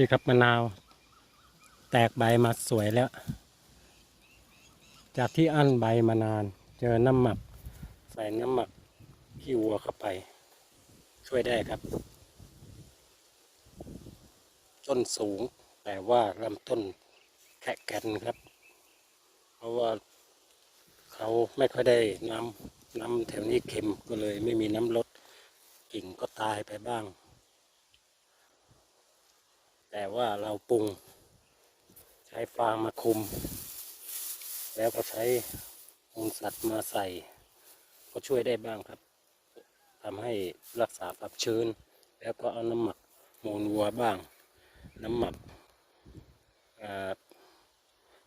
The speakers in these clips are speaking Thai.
นี่ครับมะนาว แตกใบมาสวยแล้ว จากที่อั้นใบมานาน เจอน้ำหมัก ใส่น้ำหมักขี้วัวเข้าไป ช่วยได้ครับต้นสูงแต่ว่าลำต้นแข็งแกนครับ เพราะว่าเขาไม่ค่อยได้น้ำน้ำแถวนี้เค็มก็เลยไม่มีน้ำลดกิ่งก็ตายไปบ้าง แต่ว่าเราปรุง ใช้ฟางมาคุม แล้วก็ใช้มูลสัตว์มาใส่ ก็ช่วยได้บ้างครับทำให้รักษาความชื้น แล้วก็เอาน้ำหมักมูลวัวบ้าง น้ำหมัก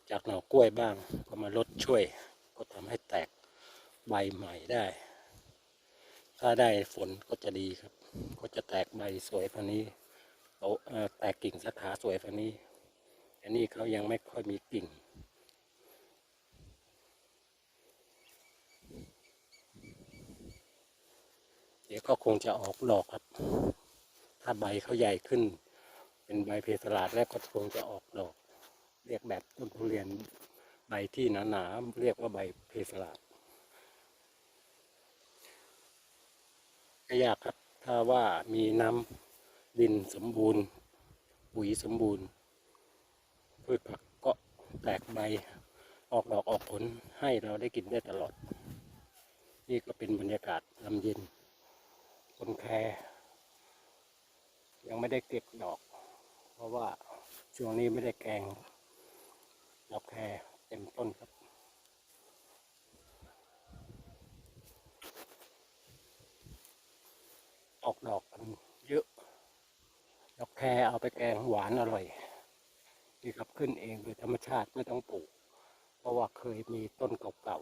จากหน่อกล้วยบ้างก็มาลดช่วย ก็ทำให้แตกใบใหม่ได้ ถ้าได้ฝนก็จะดีครับ ก็จะแตกใบสวยพันนี้ โตแตกกิ่งสาขาสวยพันนี้อันนี้เขายังไม่ค่อยมีกิ่ง เดี๋ยวก็คงจะออกดอกครับ ถ้าใบเขาใหญ่ขึ้น เป็นใบเพสลาดแล้วก็คงจะออกดอก เรียกแบบต้นทุเรียนใบที่หนาๆเรียกว่าใบเพสลาดไม่ยากครับ ถ้าว่ามีน้ำ ดินสมบูรณ์ ปุ๋ยสมบูรณ์ พืชผักก็แตกใบ ออกดอกออกผลให้เราได้กินได้ตลอด นี่ก็เป็นบรรยากาศลำเย็นคนแคร์ยังไม่ได้เก็บดอก เพราะว่าช่วงนี้ไม่ได้แกง ดอกแครเต็มต้นครับออกดอก แครเอาไปแกงหวานอร่อยนี่ครับขึ้นเองโดยธรรมชาติไม่ต้องปลูก เพราะว่าเคยมีต้นเก่า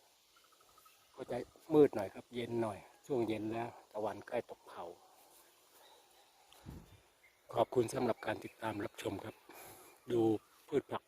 ๆก็จะมืดหน่อยครับเย็นหน่อย ช่วงเย็นแล้วตะวันใกล้ตกเขาขอบคุณสำหรับการติดตามรับชมครับ ดูพืชผัก